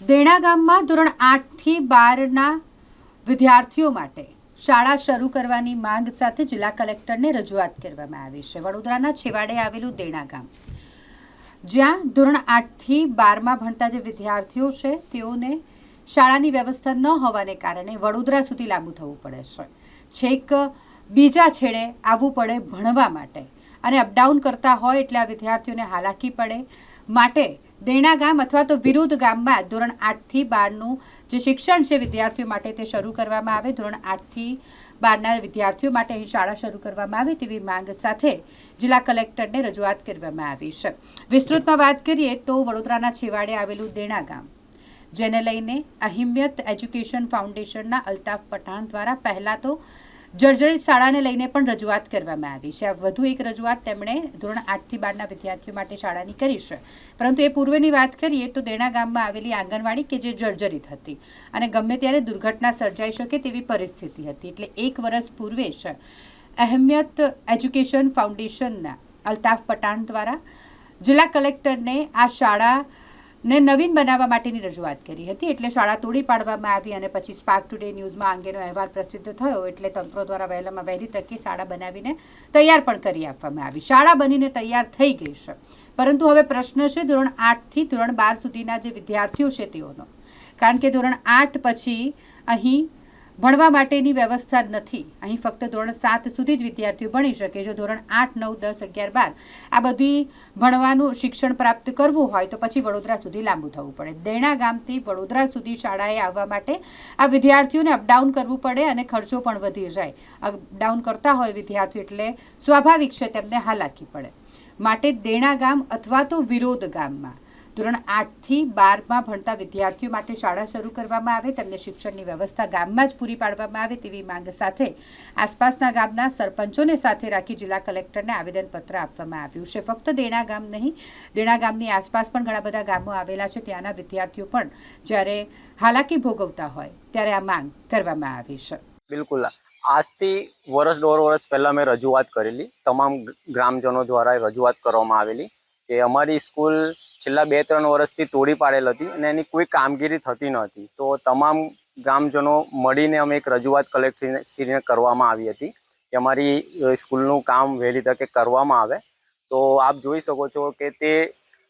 દેણા ગામમાં ધોરણ આઠથી બારના વિદ્યાર્થીઓ માટે શાળા શરૂ કરવાની માંગ સાથે જિલ્લા કલેક્ટરને રજૂઆત કરવામાં આવી છે. વડોદરાના છેવાડે આવેલું દેણા ગામ, જ્યાં ધોરણ આઠથી બારમાં ભણતા જે વિદ્યાર્થીઓ છે, તેઓને શાળાની વ્યવસ્થા ન હોવાને કારણે વડોદરા સુધી લાંબુ થવું પડે છે. છેક બીજા છેડે આવવું પડે ભણવા માટે. અને અપડાઉન કરતા હોય એટલે આ વિદ્યાર્થીઓને હાલાકી પડે. માટે દેણા ગામ અથવા તો વિરુદ્ધ ગામમાં ધોરણ આઠથી બારનું જે શિક્ષણ છે વિદ્યાર્થીઓ માટે તે શરૂ કરવામાં આવે. ધોરણ આઠથી બારના વિદ્યાર્થીઓ માટે અહીં શાળા શરૂ કરવામાં આવે તેવી માંગ સાથે જિલ્લા કલેક્ટરને રજૂઆત કરવામાં આવી છે. વિસ્તૃતમાં વાત કરીએ તો વડોદરાના છેવાડે આવેલું દેણા ગામ, જેને લઈને અહિમ્યત એજ્યુકેશન ફાઉન્ડેશનના અલ્તાફ પઠાણ દ્વારા પહેલાં તો જર્જરિત શાળાને લઈને પણ રજૂઆત કરવામાં આવી છે. વધુ એક રજૂઆત તેમણે ધોરણ આઠથી બારના વિદ્યાર્થીઓ માટે શાળાની કરી છે. પરંતુ એ પૂર્વેની વાત કરીએ તો દેણા ગામમાં આવેલી આંગણવાડી કે જે જર્જરિત હતી અને ગમે ત્યારે દુર્ઘટના સર્જાઈ શકે તેવી પરિસ્થિતિ હતી. એટલે એક વર્ષ પૂર્વે જ અહેમિયત એજ્યુકેશન ફાઉન્ડેશનના અલ્તાફ પઠાણ દ્વારા જિલ્લા કલેક્ટરને આ શાળાને નવીન બનાવવા માટેની રજૂઆત કરી હતી. એટલે શાળા તોડી પાડવામાં આવી અને પછી સ્પાર્ક ટુડે ન્યૂઝમાં અંગેનો અહેવાલ પ્રસિદ્ધ થયો. એટલે તંત્રો દ્વારા વહેલામાં વહેલી તકે શાળા બનાવીને તૈયાર પણ કરી આપવામાં આવી. શાળા બનીને તૈયાર થઈ ગઈ છે. પરંતુ હવે પ્રશ્ન છે ધોરણ આઠથી ધોરણ બાર સુધીના જે વિદ્યાર્થીઓ છે તેઓનો. કારણ કે ધોરણ આઠ પછી અહીં ભણવા માટેની વ્યવસ્થા નથી. અહીં ફક્ત ધોરણ સાત સુધી જ વિદ્યાર્થીઓ ભણી શકે. જો ધોરણ આઠ, નવ, દસ, અગિયાર, બાર આ બધી ભણવાનું શિક્ષણ પ્રાપ્ત કરવું હોય તો પછી વડોદરા સુધી લાંબુ થવું પડે. દેણા ગામથી વડોદરા સુધી શાળાએ આવવા માટે આ વિદ્યાર્થીઓને અપડાઉન કરવું પડે અને ખર્ચો પણ વધી જાય. અપડાઉન કરતા હોય વિદ્યાર્થીઓ એટલે સ્વાભાવિક છે તેમને હાલાકી પડે. માટે દેણા ગામ અથવા તો વિરોધ ગામમાં ધોરણ આઠથી બારમાં ભણતા વિદ્યાર્થીઓ માટે શાળા શરૂ કરવામાં આવે, તેમને શિક્ષણની વ્યવસ્થા ગામમાં જ પૂરી પાડવામાં આવે તેવી માંગ સાથે આસપાસના ગામના સરપંચોને સાથે રાખી જિલ્લા કલેક્ટરને આવેદનપત્ર આપવામાં આવ્યું છે. ફક્ત દેણા ગામ નહીં, દેણા ગામની આસપાસ પણ ઘણા બધા ગામો આવેલા છે. ત્યાંના વિદ્યાર્થીઓ પણ જ્યારે હાલાકી ભોગવતા હોય, ત્યારે આ માંગ કરવામાં આવી છે. બિલકુલ. આજથી વર્ષ દોઢ વર્ષ પહેલાં મેં રજૂઆત કરેલી. તમામ ગ્રામજનો દ્વારા રજૂઆત કરવામાં આવેલી. કે અમારી સ્કૂલ છેલ્લા બે ત્રણ વર્ષથી તોડી પાડેલ હતી અને એની કોઈ કામગીરી થતી નહોતી. તો તમામ ગ્રામજનો મળીને અમે એક રજૂઆત કલેક્ટરશ્રીને કરવામાં આવી હતી કે અમારી સ્કૂલનું કામ વહેલી તકે કરવામાં આવે. તો આપ જોઈ શકો છો કે તે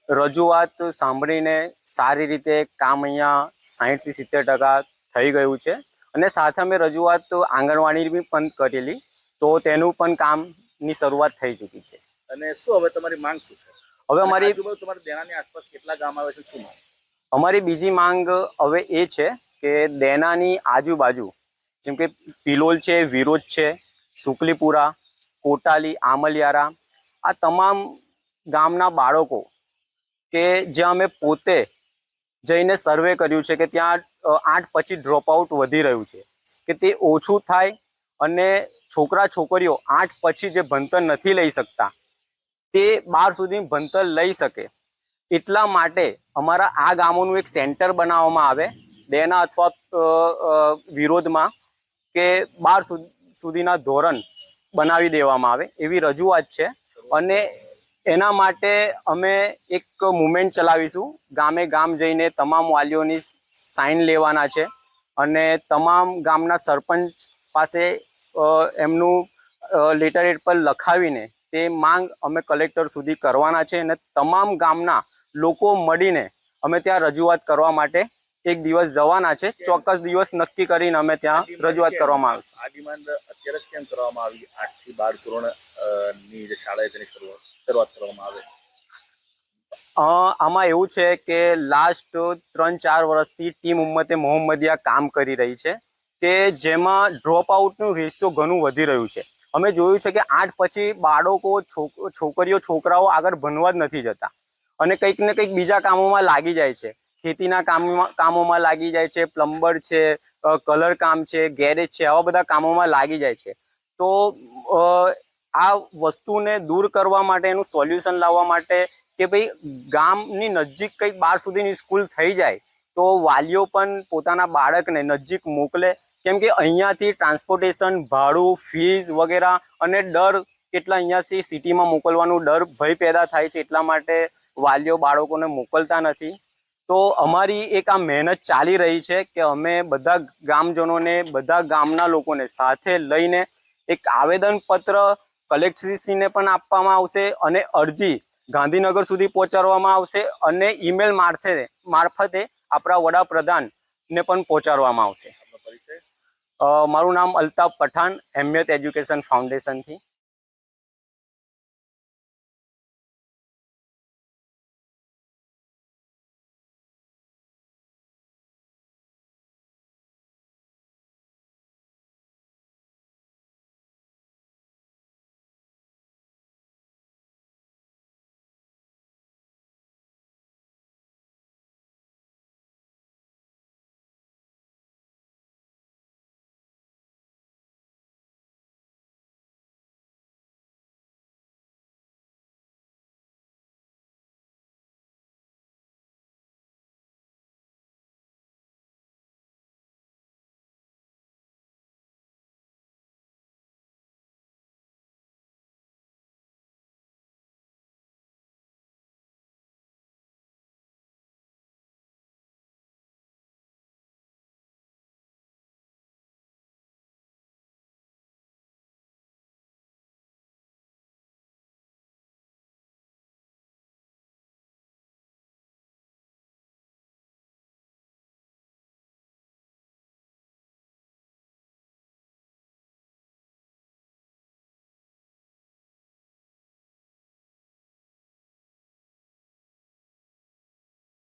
રજૂઆત સાંભળીને સારી રીતે કામ અહીંયા સાહીઠથી સિત્તેર ટકા થઈ ગયું છે. અને સાથે અમે રજૂઆત આંગણવાડીની પણ કરેલી. તો તેનું પણ કામની શરૂઆત થઈ ચૂકી છે. અને શું હવે તમારી માંગ શું છે? હવે અમારી તમારા દેણાની આસપાસ કેટલા ગામ આવે છે શું અમારી બીજી માંગ હવે એ છે કે દેનાની આજુબાજુ જેમ કે પિલોલ છે વિરોધ છે સુકલીપુરા કોટાલી આમલિયારા આ તમામ ગામના બાળકો કે જ્યાં અમે પોતે જઈને સર્વે કર્યું છે કે ત્યાં આઠ પછી ડ્રોપ આઉટ વધી રહ્યું છે. કે તે ઓછું થાય અને છોકરા છોકરીઓ આઠ પછી જે ભણતર નથી લઈ શકતા તે બાર સુધી ભણતર લઈ શકે. એટલા માટે અમારા આ ગામોનું એક સેન્ટર બનાવવામાં આવે. દેના અથવા વિરોધમાં કે બાર સુધીના ધોરણ બનાવી દેવામાં આવે એવી રજૂઆત છે. અને એના માટે અમે એક મુવમેન્ટ ચલાવીશું. ગામે ગામ જઈને તમામ વાલીઓની સાઇન લેવાના છે. અને તમામ ગામના સરપંચ પાસે એમનું એમનું એડ પર લખાવીને તે માંગ અમે કલેક્ટર સુધી કરવાના છે અને તમામ ગામના લોકો મળીને અમે ત્યાં રજૂઆત કરવા માટે એક દિવસ જવાના છે. ચોક્કસ દિવસ નક્કી કરીને અમે ત્યાં રજૂઆત કરવામાં આવશે આ ડિમાન્ડ અત્યારે જ કેમ કરવામાં આવી? આઠથી બાર ધોરણની જે તેની શરૂઆત કરવામાં આવે. આમાં એવું છે કે લાસ્ટ ત્રણ ચાર વર્ષથી ટીમ ઉમ્મતે મોહમ્મદિયા કામ કરી રહી છે કે જેમાં ડ્રોપ આઉટનું રેશિયો ઘણું વધી રહ્યું છે. અમે જોયું છે કે આઠ પછી બાળકો, છોક- છોકરીઓ, છોકરાઓ આગળ ભણવા જ નથી જતા. અને કંઈક ને કંઈક બીજા કામોમાં લાગી જાય છે. ખેતીના કામમાં, કામોમાં લાગી જાય છે, પ્લમ્બર છે કલર કામ છે, ગેરેજ છે, આવા બધા કામોમાં લાગી જાય છે. તો આ વસ્તુને દૂર કરવા માટે એનું સોલ્યુશન લાવવા માટે કે ભાઈ ગામની નજીક કંઈક બાર સુધીની સ્કૂલ થઈ જાય, તો વાલીઓ પણ પોતાના બાળકને નજીક મોકલે કેમ કે અહીંયાથી ટ્રાન્સપોર્ટેશન ભાડું ફીસ વગેરે અને ડર કેટલા અહીંયાથી સિટીમાં મોકલવાનું ડર ભય પેદા થાય છે એટલા માટે વાલીઓ બાળકોને મોકલતા નથી. તો અમારી એક આ મહેનત ચાલી રહી છે કે અમે બધા ગામજનોને, બધા ગામના લોકોને સાથે લઈને એક આવેદનપત્ર કલેક્ટરશ્રીને પણ આપવામાં આવશે અને અરજી ગાંધીનગર સુધી પહોંચાડવામાં આવશે અને ઈમેલ મારફતે મારફતે આપણા વડાપ્રધાનને પણ પહોંચાડવામાં આવશે. મારું નામ અલ્તાફ પઠાણ એમએત એજ્યુકેશન ફાઉન્ડેશનથી